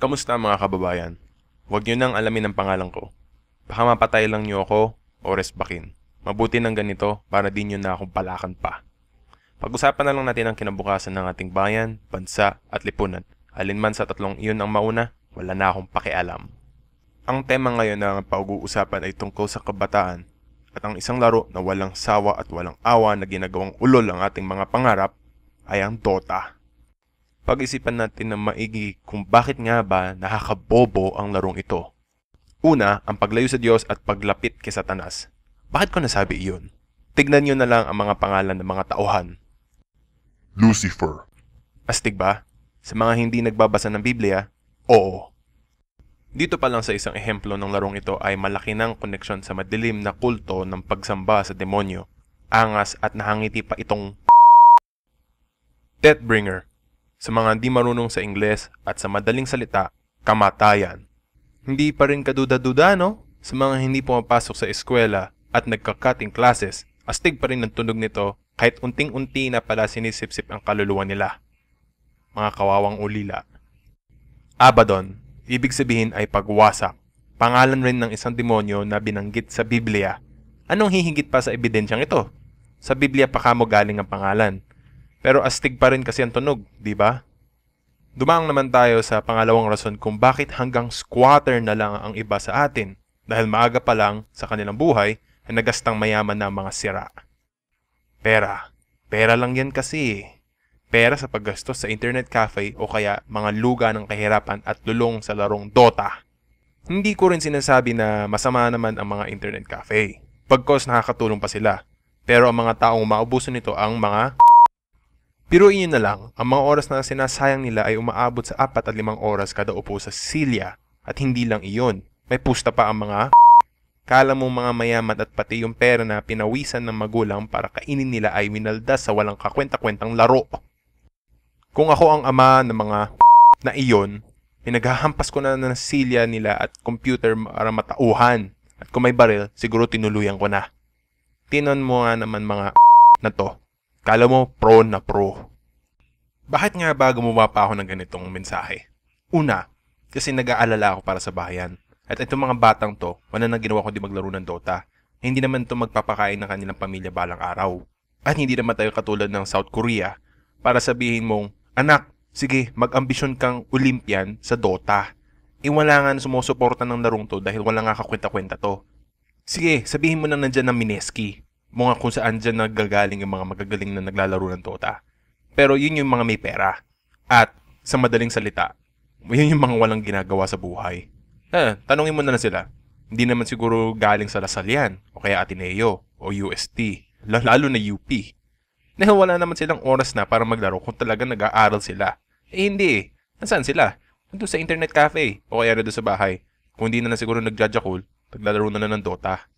Kamusta mga kababayan? Huwag nyo nang alamin ang pangalan ko. Baka mapatay lang nyo ako o resbakin. Mabuti ng ganito para di nyo na akong palakan pa. Pag-usapan na lang natin ang kinabukasan ng ating bayan, bansa at lipunan. Alinman sa tatlong iyon ang mauna, wala na akong pakialam. Ang tema ngayon na pag-uusapan ay tungkol sa kabataan at ang isang laro na walang sawa at walang awa na ginagawang ulol ang ating mga pangarap ay ang Dota. Pag-isipan natin ng maigi kung bakit nga ba nakakabobo ang larong ito. Una, ang paglayo sa Diyos at paglapit kay Satanas. Bakit ko nasabi iyon? Tignan nyo na lang ang mga pangalan ng mga tauhan. Lucifer, Astig ba? Sa mga hindi nagbabasa ng Biblia, oo. Dito pa lang sa isang ehemplo ng larong ito ay malaki ng koneksyon sa madilim na kulto ng pagsamba sa demonyo. Angas at nahangiti pa itong Deathbringer. Sa mga di marunong sa Ingles at sa madaling salita, kamatayan. Hindi pa rin kaduda-duda no? Sa mga hindi pumapasok sa eskwela at nagka-cutting classes, astig pa rin ang tunog nito kahit unting-unti na pala sinisipsip ang kaluluwa nila. Mga kawawang ulila. Abaddon, ibig sabihin ay pagwasak. Pangalan rin ng isang demonyo na binanggit sa Biblia. Anong hihigit pa sa ebidensyang ito? Sa Biblia pa kamo galing ang pangalan. Pero astig pa rin kasi ang tunog, di ba? Dumaang naman tayo sa pangalawang rason kung bakit hanggang squatter na lang ang iba sa atin dahil maaga pa lang sa kanilang buhay ay nagastang mayaman na mga sira. Pera. Pera lang yan kasi. Pera sa paggastos sa internet cafe o kaya mga luga ng kahirapan at lulong sa larong Dota. Hindi ko rin sinasabi na masama naman ang mga internet cafe. Pagkos nakakatulong pa sila. Pero ang mga taong umaubuso nito ang mga Piruin nyo na lang, ang mga oras na sinasayang nila ay umaabot sa 4 at 5 oras kada upo sa silya. At hindi lang iyon, may pusta pa ang mga Kala mo mga mayaman at pati yung pera na pinawisan ng magulang para kainin nila ay minaldas sa walang kakwenta-kwentang laro. Kung ako ang ama ng mga na iyon, pinaghahampas ko na ng silya nila at computer para matauhan. At kung may baril, siguro tinuluyan ko na. Tinon mo nga naman mga na to. Kala mo pro na pro. Bakit nga ba gumawa pa ako ng ganitong mensahe? Una, kasi nag-aalala ako para sa bayan. At itong mga batang to, wala nang ginawa kundi maglaro ng Dota. Hindi naman to magpapakain ng kanilang pamilya balang araw. At hindi naman tayo katulad ng South Korea para sabihin mong, Anak, sige, mag-ambisyon kang Olympian sa Dota. E wala nga sumusuporta ng larong to dahil wala nga kakwenta-kwenta to. Sige, sabihin mo na nandyan ng Mineski. Mga kung saan dyan nagagaling yung mga magagaling na naglalaro ng Dota. Pero yun yung mga may pera. At sa madaling salita, yun yung mga walang ginagawa sa buhay. Eh, tanongin mo na lang sila. Hindi naman siguro galing sa Lasal yan, o kaya Ateneo, o UST, lalo na UP. Dahil wala naman silang oras na para maglaro kung talaga nag-aaral sila. Eh hindi eh. Nasaan sila? Nandun sa internet cafe, o kaya doon sa bahay. Kung hindi na lang siguro nagjajakul, naglalaro na lang ng Dota.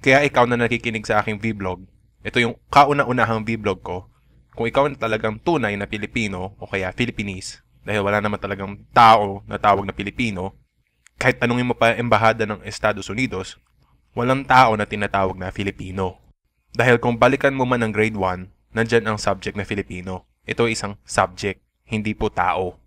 Kaya ikaw na nakikinig sa aking vlog, ito yung kauna-unahang vlog ko. Kung ikaw na talagang tunay na Pilipino o kaya Philippines, dahil wala naman talagang tao na tawag na Pilipino, kahit tanungin mo pa embahada ng Estados Unidos, walang tao na tinatawag na Filipino. Dahil kung balikan mo man ng grade 1, nandyan ang subject na Filipino. Ito ay isang subject, hindi po tao.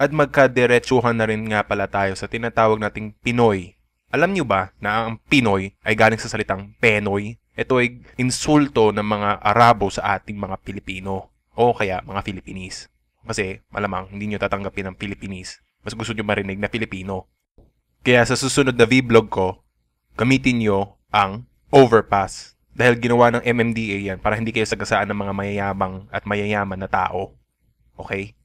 At magkadiretsuhan na rin nga pala tayo sa tinatawag nating Pinoy. Alam niyo ba na ang Pinoy ay galing sa salitang Penoy? Ito ay insulto ng mga Arabo sa ating mga Pilipino o kaya mga Filipinese. Kasi malamang hindi nyo tatanggapin ang Filipinese. Mas gusto nyo marinig na Filipino. Kaya sa susunod na vlog ko, gamitin nyo ang overpass. Dahil ginawa ng MMDA yan para hindi kayo sagasaan ng mga mayayamang at mayayaman na tao. Okay?